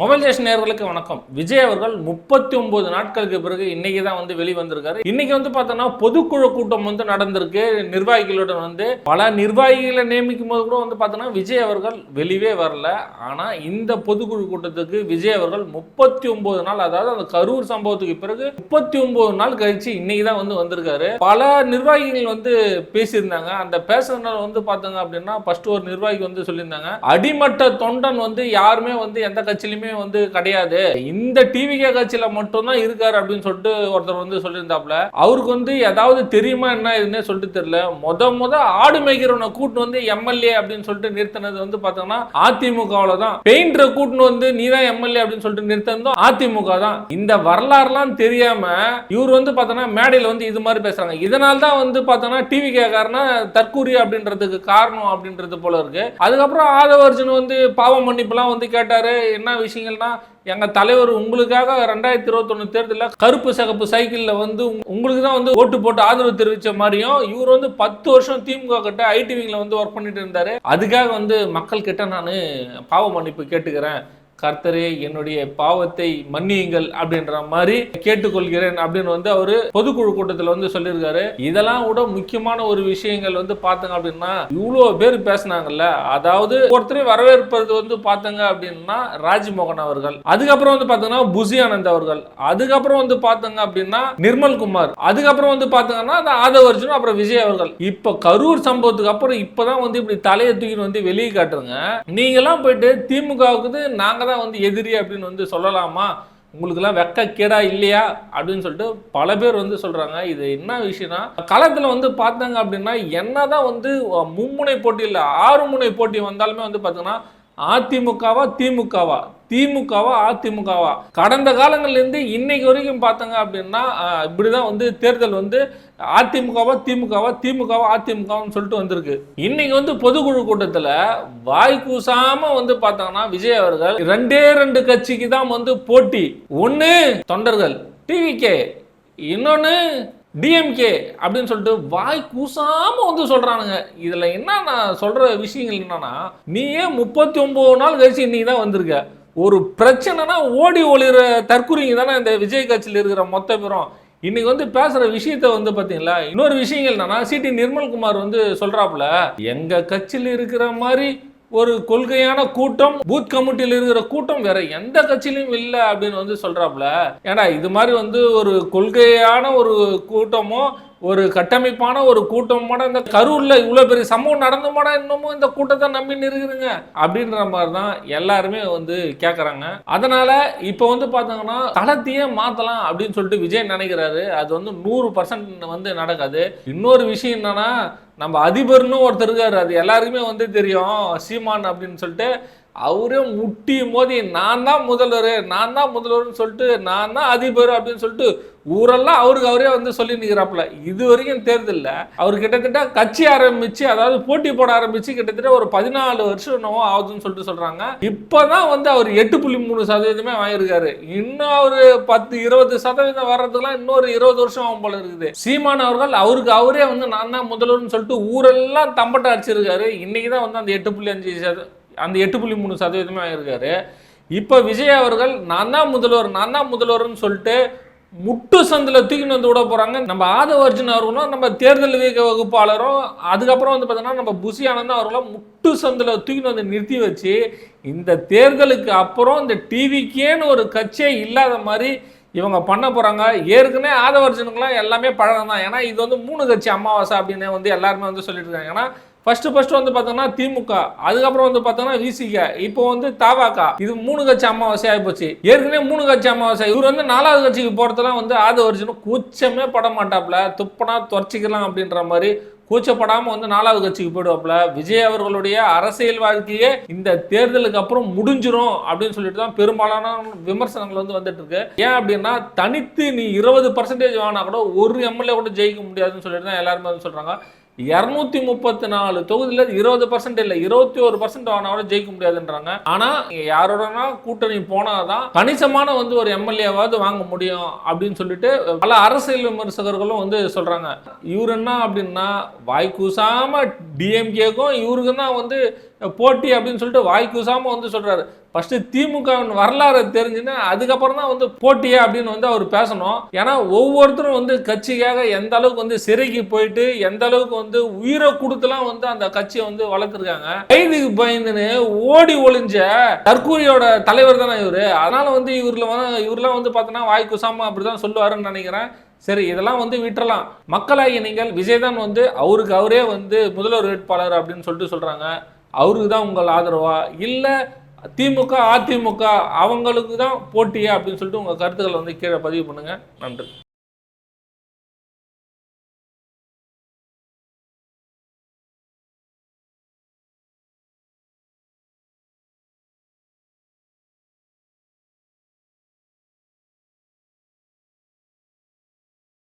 Mobile station நேர்களுக்கு வணக்கம். விஜய் அவர்கள் முப்பத்தி ஒன்பது நாட்களுக்கு பிறகு இன்னைக்கு தான் வந்து வெளிவந்திருக்காரு. இன்னைக்கு வந்து பார்த்தோன்னா பொதுக்குழு கூட்டம் வந்து நடந்திருக்கு. நிர்வாகிகளுடன் வந்து பல நிர்வாகிகளை நியமிக்கும் போது கூட வந்து பார்த்தோன்னா விஜய் அவர்கள் வெளியே வரல. ஆனால் இந்த பொதுக்குழு கூட்டத்துக்கு விஜய் அவர்கள் முப்பத்தி ஒன்பது நாள் அதாவது அந்த கரூர் சம்பவத்துக்கு பிறகு முப்பத்தி ஒன்பது நாள் கழிச்சு இன்னைக்கு தான் வந்து வந்திருக்காரு. பல நிர்வாகிகள் வந்து பேசியிருந்தாங்க. அந்த பேசுறதுனால வந்து பார்த்தோங்க அப்படின்னா ஃபர்ஸ்ட் ஒரு நிர்வாகி வந்து சொல்லியிருந்தாங்க. அடிமட்ட தொண்டன் வந்து யாருமே வந்து எந்த கட்சியிலுமே வந்து கிடையாது. இந்த டிவிகே கட்சியில மட்டும்தான் இருக்காரு அப்படின்னு சொல்லிட்டு ஒருத்தர் வந்து சொல்லியிருந்தாப்ல அவருக்கு வந்து ஏதாவது தெரியுமா என்ன இதுன்னே சொல்லிட்டு தெரியல. முத முத ஆடு மேய்க்கிறவனை கூட்டு வந்து எம்எல்ஏ அப்படின்னு சொல்லிட்டு நிறுத்தினது வந்து பாத்தோம்னா அதிமுகவுல தான். பெயிண்டரை கூட்டுன்னு வந்து நீ தான் எம்எல்ஏ அப்படின்னு சொல்லிட்டு நிறுத்தினதும் அதிமுக தான். இந்த வரலாறுலாம் தெரியாம இவர் வந்து பாத்தோம்னா மேடையில் வந்து இது மாதிரி பேசுறாங்க. இதனால தான் வந்து பாத்தோம்னா டிவி கேக்காரனா தற்கூரி அப்படின்றதுக்கு காரணம் அப்படின்றது போல இருக்கு. அதுக்கப்புறம் ஆதவர்ஜுன் வந்து பாவ மன்னிப்புலாம் வந்து கேட்டாரு. என்ன விஷயம்? விஷயங்கள்னா எங்க தலைவர் உங்களுக்காக ரெண்டாயிரத்தி இருபத்தொன்னு தேர்தலில் கருப்பு சிகப்பு சைக்கிள்ல வந்து உங்களுக்கு தான் வந்து ஓட்டு போட்டு ஆதரவு தெரிவிச்ச மாதிரியும் இவர் வந்து பத்து வருஷம் திமுக கிட்ட ஐடி விங்கில் வந்து ஒர்க் பண்ணிட்டு இருந்தாரு. அதுக்காக வந்து மக்கள் கிட்ட நான் பாவ மன்னிப்பு கேட்டுக்கிறேன். கர்த்தரே என்னுடைய பாவத்தை மன்னியுங்கள் அப்படின்ற மாதிரி கேட்டுக்கொள்கிறேன் அப்படின்னு வந்து அவரு பொதுக்குழு கூட்டத்தில் வந்து சொல்லியிருக்காரு. இதெல்லாம் கூட முக்கியமான ஒரு விஷயங்கள் வந்து பார்த்தங்க அப்படின்னா இவ்வளோ பேர் பேசுனாங்கல்ல அதாவது ஒருத்தரையும் வரவேற்பது வந்து பார்த்தங்க அப்படின்னா ராஜ்மோகன் அவர்கள் அதுக்கப்புறம் வந்து பார்த்தீங்கன்னா புசி ஆனந்த் அவர்கள் அதுக்கப்புறம் வந்து பார்த்தங்க அப்படின்னா நிர்மல் குமார் அதுக்கப்புறம் வந்து பார்த்தீங்கன்னா அந்த ஆதவ அர்ஜுன் அப்புறம் விஜய் அவர்கள். இப்போ கரூர் சம்பவத்துக்கு அப்புறம் இப்பதான் வந்து இப்படி தலையை தூக்கின்னு வந்து வெளியே காட்டுறங்க நீங்களாம் போயிட்டு திமுகவுக்கு நாங்கள் தான் வந்து எதிரி அப்படின்னு வந்து சொல்லலாமா? உங்களுக்கெல்லாம் வெக்க கேடா இல்லையா? அப்படின்னு சொல்லிட்டு பல பேர் வந்து சொல்கிறாங்க இது என்ன விஷயம்னா களத்தில் வந்து பார்த்தாங்க அப்படின்னா என்ன தான் வந்து மும்முனை போட்டி இல்லை ஆறு முனை போட்டி வந்தாலுமே வந்து பார்த்தீங்கன்னா அதிமுகவா திமுகவா? திமுகவா அதிமுகவா? கடந்த காலங்கள்லேருந்து இன்னைக்கு வரைக்கும் பார்த்தங்க அப்படின்னா இப்படி இப்படிதான் வந்து தேர்தல் வந்து அதிமுகவா திமுகவா திமுகவா அதிமுகவான்னு சொல்லிட்டு வந்திருக்கு. இன்னைக்கு வந்து பொதுக்குழு கூட்டத்தில் வாய் கூசாம வந்து பார்த்தாங்கன்னா விஜய் அவர்கள் ரெண்டே ரெண்டு கட்சிக்கு தான் வந்து போட்டி. ஒன்று தொண்டர்கள் டிவிகே இன்னொன்று டிஎம்கே அப்படின்னு சொல்லிட்டு வாய் கூசாம வந்து சொல்றானுங்க. இதுல என்ன நான் சொல்ற விஷயங்கள் என்னன்னா நீயே முப்பத்தி ஒன்பது நாள் கழிச்சு இன்னைக்கு தான் வந்திருக்க. ஒரு பிரச்சனைனா ஓடி ஒளிற தற்குறிங்க தானே இந்த விஜய் கட்சியில் இருக்கிற மொத்த பேரும். இன்னைக்கு வந்து பேசுற விஷயத்த வந்து பாத்தீங்களா? இன்னொரு விஷயங்கள் என்னன்னா சிடி நிர்மல்குமார் வந்து சொல்றாப்புல எங்க கட்சியில் இருக்கிற மாதிரி ஒரு கொள்கையான கூட்டம் பூத் கமிட்டியில் இருக்கிற கூட்டம் வேற எந்த கட்சியிலும் இல்லை அப்படின்னு வந்து சொல்றாப்புல. ஏன்னா இது மாதிரி வந்து ஒரு கொள்கையான ஒரு கூட்டமும் ஒரு கட்டமைப்பான ஒரு கூட்டமான இந்த கரூரில் இவ்வளோ பெரிய சம்பவம் நடந்துமாடா இன்னமும் இந்த கூட்டத்தை நம்பி இருக்குதுங்க அப்படின்ற மாதிரி தான் எல்லாருமே வந்து கேட்குறாங்க அதனால் இப்போ வந்து பார்த்தாங்கன்னா தளத்தையே மாற்றலாம் அப்படின்னு சொல்லிட்டு விஜய் நினைக்கிறாரு. அது வந்து நூறு பர்சன்ட் வந்து நடக்காது. இன்னொரு விஷயம் என்னன்னா நம்ம அதிபர்னு ஒருத்தர் இருக்காரு. அது எல்லாருக்குமே வந்து தெரியும். சீமான் அப்படின்னு சொல்லிட்டு அவரே முட்டி மோதி நான் தான் முதல்வர் நான் தான் முதல்வர்னு சொல்லிட்டு நான் தான் அதிபர் அப்படின்னு சொல்லிட்டு ஊரெல்லாம் அவருக்கு அவரே வந்து சொல்லி நிற்கிறாப்புல இது வரைக்கும் தேர்தலில் அவர் கிட்டத்தட்ட கட்சி ஆரம்பித்து அதாவது போட்டி போட ஆரம்பிச்சு கிட்டத்தட்ட ஒரு பதினாலு வருஷம் என்னவோ ஆகுதுன்னு சொல்லிட்டு சொல்கிறாங்க இப்போ தான் வந்து அவர் எட்டு புள்ளி மூணு சதவீதமே வாங்கியிருக்காரு. இன்னும் அவர் பத்து இருபது சதவீதம் வர்றதுக்குலாம் இன்னொரு இருபது வருஷம் ஆகும் போல இருக்குது. சீமான் அவர்கள் அவருக்கு அவரே வந்து நான் தான் முதல்வர்னு சொல்லிட்டு ஊரெல்லாம் தம்பட்டை அடிச்சிருக்காரு. இன்னைக்கு தான் வந்து அந்த எட்டு புள்ளி அஞ்சு சதவீதம் அந்த எட்டு புள்ளி மூணு சதவீதமே ஆகியிருக்காரு இப்போ விஜய் அவர்கள் நான் தான் முதல்வர் நான் தான் முதல்வர்னு சொல்லிட்டு முட்டு சந்தில் தூக்கின்னு வந்து விட போகிறாங்க நம்ம ஆதவ அர்ஜுன் அவர்களும் நம்ம தேர்தல் வகுப்பாளரும் அதுக்கப்புறம் வந்து பார்த்தோன்னா நம்ம புசி ஆனந்தம் அவர்களும் முட்டு சந்தில் தூக்கின்னு வந்து நிறுத்தி வச்சு இந்த தேர்தலுக்கு அப்புறம் இந்த டிவிக்கேன்னு ஒரு கட்சியே இல்லாத மாதிரி இவங்க பண்ண போகிறாங்க ஏற்கனவே ஆதவர்ஜனுக்குலாம் எல்லாமே பழகம் தான். ஏன்னா இது வந்து மூணு கட்சி அமாவாசை அப்படின்னு வந்து எல்லாருமே வந்து சொல்லிட்டு இருக்காங்க. ஏன்னா ஃபர்ஸ்ட் ஃபர்ஸ்ட் வந்து பார்த்தோம்னா திமுக அதுக்கப்புறம் வந்து பார்த்தோம்னா விசிக இப்போ வந்து தாவாக்கா இது மூணு கட்சி அமாவாசை ஆகிப்போச்சு ஏற்கனவே மூணு கட்சி அமாவாசை. இவர் வந்து நாலாவது கட்சிக்கு போகிறதுலாம் வந்து ஆதவர்ஜனும் கூச்சமே பட மாட்டாப்ல துப்பனா துவச்சிக்கலாம் அப்படின்ற மாதிரி கூச்சப்படாமல் வந்து நாலாவது கட்சிக்கு போயிடுவாப்ல விஜய் அவர்களுடைய அரசியல் வாழ்க்கையே இந்த தேர்தலுக்கு அப்புறம் முடிஞ்சிரும் அப்படின்னு சொல்லிட்டு தான் பெரும்பாலான விமர்சனங்கள் வந்து வந்துட்டு இருக்கு. ஏன் அப்படின்னா தனித்து நீ இருபது பர்சன்டேஜ் வாங்கினா கூட ஒரு எம்எல்ஏ கூட ஜெயிக்க முடியாதுன்னு சொல்லிட்டு தான் எல்லாருமே வந்து சொல்கிறாங்க இரநூத்தி முப்பத்தி நாலு தொகுதியில் இருபது பர்சன்ட் இல்லை இருபத்தி ஒரு பர்சன்ட் ஆனவரை ஜெயிக்க முடியாதுன்றாங்க. ஆனால் யாரோடனா கூட்டணி போனாதான் கணிசமான வந்து ஒரு எம்எல்ஏவாவது வாங்க முடியும் அப்படின்னு சொல்லிட்டு பல அரசியல் விமர்சகர்களும் வந்து சொல்றாங்க. இவர் என்ன அப்படின்னா வாய்க்கூசாம டிஎம்கேக்கும் இவருக்கு தான் வந்து போட்டி அப்படின்னு சொல்லிட்டு வாய் கூசாமல் வந்து சொல்கிறாரு ஃபஸ்ட்டு திமுகவின் வரலாறு தெரிஞ்சுன்னா அதுக்கப்புறம் தான் வந்து போட்டியே அப்படின்னு வந்து அவர் பேசணும். ஏன்னா ஒவ்வொருத்தரும் வந்து கட்சிக்காக எந்த அளவுக்கு வந்து சிறைக்கு போயிட்டு எந்த அளவுக்கு வந்து உயிரை கொடுத்துலாம் வந்து அந்த கட்சியை வந்து வளர்த்துருக்காங்க. கைதுக்கு பயந்துன்னு ஓடி ஒளிஞ்ச தற்கூரியோட தலைவர் தானே இவர். அதனால வந்து இவரில் வந்து இவரெலாம் வந்து பார்த்தோன்னா வாய் அப்படி தான் சொல்லுவாருன்னு நினைக்கிறேன். சரி இதெல்லாம் வந்து விட்டுறலாம். மக்களாகிய நீங்கள் விஜய் தான் வந்து அவருக்கு அவரே வந்து முதல்வர் வேட்பாளர் அப்படின்னு சொல்லிட்டு சொல்கிறாங்க அவருக்கு தான் உங்கள் ஆதரவா? இல்லை திமுக அதிமுக அவங்களுக்கு தான் போட்டியா? அப்படின்னு சொல்லிட்டு உங்கள் கருத்துக்களை வந்து கீழே பதிவு பண்ணுங்கள் நன்றி.